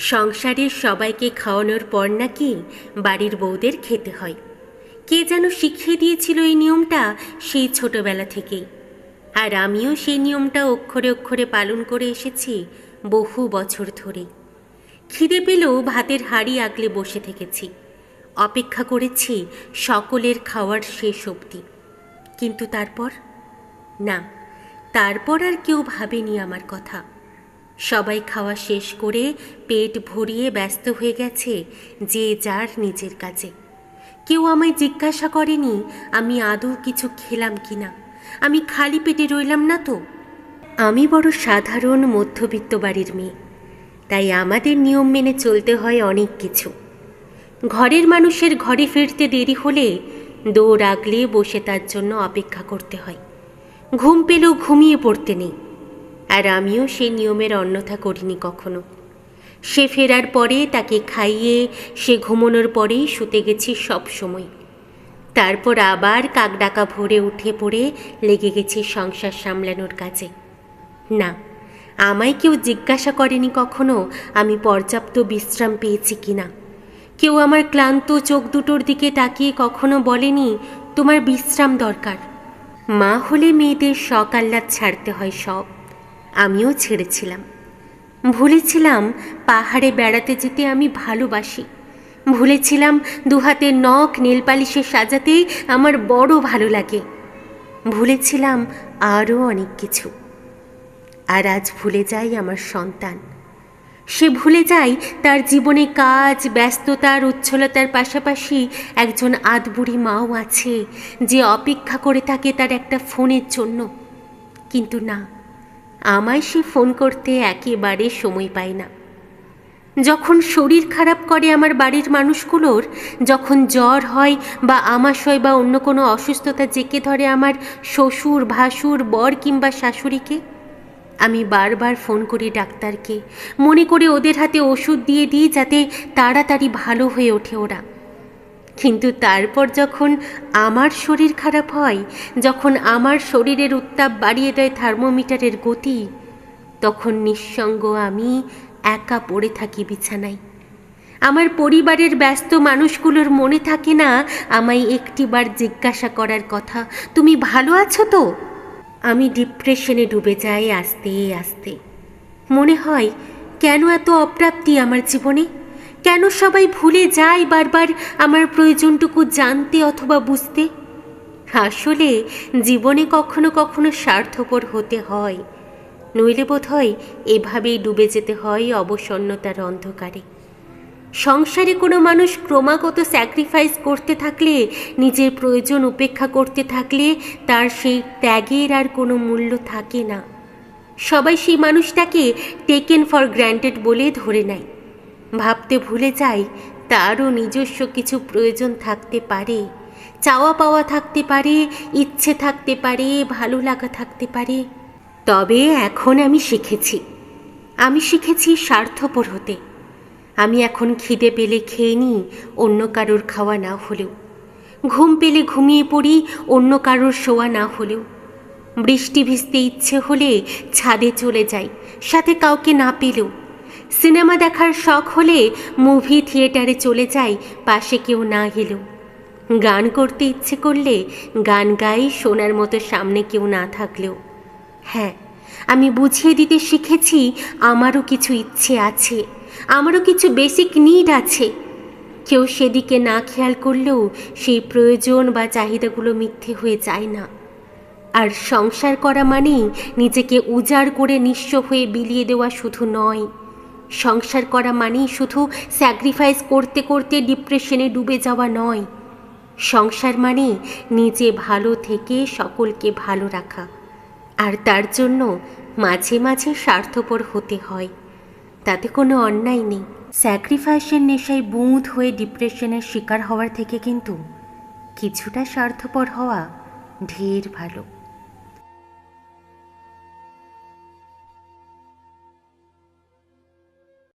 সংসারের সবাইকে খাওয়ানোর পর নাকি বাড়ির বউদের খেতে হয়। কে যেন শিখিয়ে দিয়েছিল এই নিয়মটা সেই ছোটবেলা থেকেই। আর আমিও সেই নিয়মটা অক্ষরে অক্ষরে পালন করে এসেছি বহু বছর ধরে। খিদে পেলেও ভাতের হাড়ি আগলে বসে থেকেছি। অপেক্ষা করেছি সকলের খাওয়ার শেষ অবধি। কিন্তু তারপর? না, তারপর আর কেউ ভাবেনি আমার কথা। সবাই খাওয়া শেষ করে পেট ভরিয়ে ব্যস্ত হয়ে গেছে যে যার নিজের কাছে। কেউ আমায় জিজ্ঞাসা করেনি, আমি আদৌ কিছু খেলাম কি না আমি খালি পেটে রইলাম না তো? আমি বড় সাধারণ মধ্যবিত্ত বাড়ির মেয়ে। তাই আমাদের নিয়ম মেনে চলতে হয় অনেক কিছু। ঘরের মানুষের ঘরে ফিরতে দেরি হলে দৌড় আগলে বসে তার জন্য অপেক্ষা করতে হয়। ঘুম পেলেও ঘুমিয়ে পড়তে নেই। আর আমিও সেই নিয়মের অন্যথা করিনি কখনো। সে ফেরার পরে তাকে খাইয়ে, সে ঘুমোনোর পরেই শুতে গেছি সব সময়। তারপর আবার কাকডাকা ভরে উঠে পড়ে লেগে গেছি সংসার সামলানোর কাজে। না, আমায় কেউ জিজ্ঞাসা করেনি কখনো আমি পর্যাপ্ত বিশ্রাম পেয়েছি কিনা। কেউ আমার ক্লান্ত চোখ দুটোর দিকে তাকিয়ে কখনো বলেনি, তোমার বিশ্রাম দরকার। মা হলে মেয়েদের শখ আহ্লাদ ছাড়তে হয় সব। আমিও ছেড়েছিলাম। ভুলেছিলাম পাহাড়ে বেড়াতে যেতে আমি ভালোবাসি। ভুলেছিলাম দুহাতে নখ নেলপালিশে সাজাতে আমার বড় ভালো লাগে। ভুলেছিলাম আরও অনেক কিছু। আর আজ ভুলে যাই আমার সন্তান। সে ভুলে যায় তার জীবনে কাজ, ব্যস্ততার উচ্ছলতার পাশাপাশি একজন আদবুড়ি মাও আছে যে অপেক্ষা করে থাকে তার একটা ফোনের জন্য। কিন্তু না আমায় সে ফোন করতে একেবারে সময় পায় না। যখন শরীর খারাপ করে আমার বাড়ির মানুষগুলোর, যখন জ্বর হয় বা আমাশয় বা অন্য কোনো অসুস্থতা জেকে ধরে আমার শ্বশুর, ভাসুর, বর কিংবা শাশুড়িকে, আমি বারবার ফোন করি ডাক্তারকে, মনে করে ওদের হাতে ওষুধ দিয়ে দিই যাতে তাড়াতাড়ি ভালো হয়ে ওঠে ওরা। কিন্তু তারপর যখন আমার শরীর খারাপ হয়, যখন আমার শরীরের উত্তাপ বাড়িয়ে দেয় থার্মোমিটারের গতি, তখন নিঃসঙ্গ আমি একা পড়ে থাকি বিছানায়। আমার পরিবারের ব্যস্ত মানুষগুলোর মনে থাকে না আমায় একটিবার জিজ্ঞাসা করার কথা, তুমি ভালো আছো তো? আমি ডিপ্রেশনে ডুবে যাই আস্তে আস্তে। মনে হয়, কেন এত অপ্রাপ্তি আমার জীবনে? কেন সবাই ভুলে যায় বারবার আমার প্রয়োজনটুকু জানতে অথবা বুঝতে? আসলে জীবনে কখনো কখনো স্বার্থপর হতে হয়। নইলে বোধ হয় এভাবেই ডুবে যেতে হয় অবসন্নতার অন্ধকারে। সংসারে কোনো মানুষ ক্রমাগত স্যাক্রিফাইস করতে থাকলে, নিজের প্রয়োজন উপেক্ষা করতে থাকলে তার সেই ত্যাগের আর কোনো মূল্য থাকে না। সবাই সেই মানুষটাকে টেকেন ফর গ্র্যান্টেড বলে ধরে নেয়। ভাবতে ভুলে যাই, তারও নিজস্ব কিছু প্রয়োজন থাকতে পারে। চাওয়া পাওয়া থাকতে পারে, ইচ্ছে থাকতে পারে, ভালো লাগা থাকতে পারে। তবে এখন আমি শিখেছি। আমি শিখেছি স্বার্থপর হতে। আমি এখন খিদে পেলে খেয়ে নিই, অন্য কারোর খাওয়া না হলেও। ঘুম পেলে ঘুমিয়ে পড়ি, অন্য কারোর শোয়া না হলেও। বৃষ্টি ভিজতে ইচ্ছে হলে ছাদে চলে যাই, সাথে কাউকে না পেলেও। সিনেমা দেখার শখ হলে মুভি থিয়েটারে চলে যাই, পাশে কেউ না এলেও গান করতে ইচ্ছে করলে গান গাই, শোনার মতো সামনে কেউ না থাকলেও। হ্যাঁ আমি বুঝিয়ে দিতে শিখেছি, আমারও কিছু ইচ্ছে আছে, আমারও কিছু বেসিক নিড আছে। কেউ সেদিকে না খেয়াল করলেও সেই প্রয়োজন বা চাহিদাগুলো মিথ্যে হয়ে যায় না। আর সংসার করা মানেই নিজেকে উজাড় করে নিঃস্ব হয়ে বিলিয়ে দেওয়া শুধু নয় সংসার করা মানেই শুধু স্যাক্রিফাইস করতে করতে ডিপ্রেশনে ডুবে যাওয়া নয়। সংসার মানে নিজে ভালো থেকে সকলকে ভালো রাখা। আর তার জন্য মাঝে মাঝে স্বার্থপর হতে হয়। তাতে কোনো অন্যায় নেই। স্যাক্রিফাইসের নেশায় বুঁদ হয়ে ডিপ্রেশনের শিকার হওয়ার থেকে কিন্তু কিছুটা স্বার্থপর হওয়া ঢের ভালো।